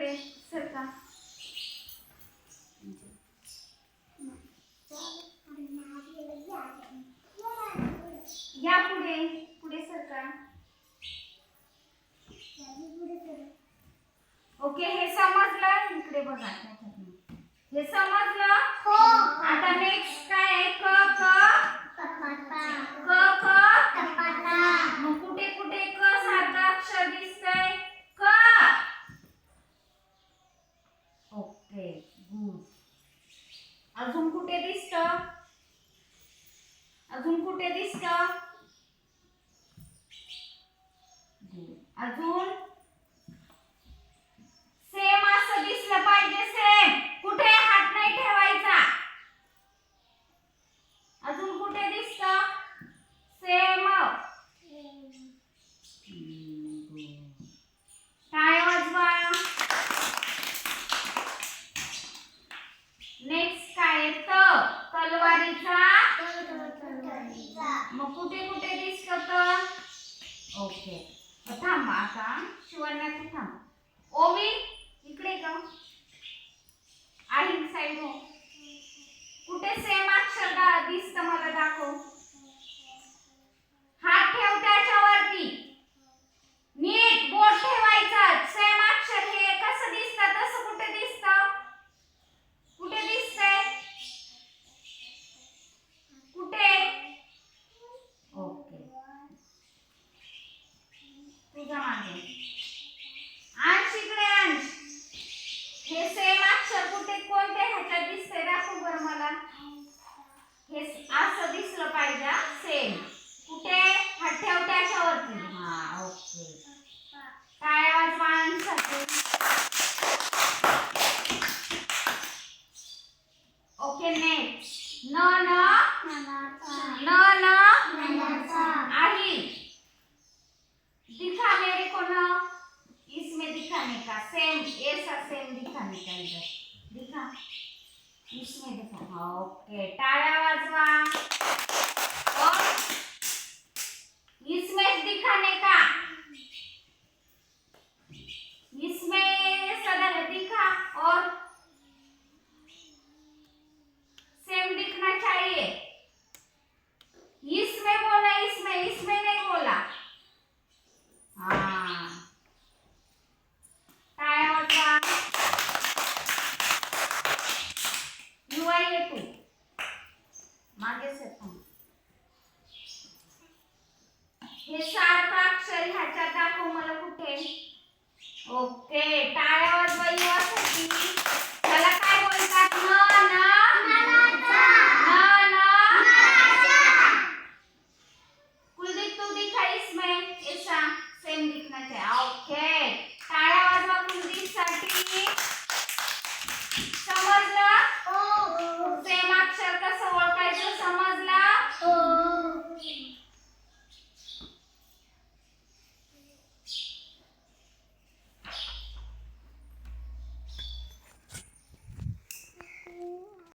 इकडे सरका. या पुढे पुढे सरका. ओके हे समजलं? इकडे बघा. हो. हे. समजलं? हो. आता नेक्स्ट कुठे दिसत? अजून कुठे दिसत? अजून? ओके. थांब आता शिवण्याचं थांब. ओवी इकडे का आहे साईड हो. तुझ्या मागे. अंश इकडे अंश. हे सेम अक्षर कुठे कोणत्या ह्याच्यात दिसते दाखव बरं मला. 好，给大家来玩。हे सारखं अक्षर ह्याच्यात दाखव मला कुठे. ओके टाळ्या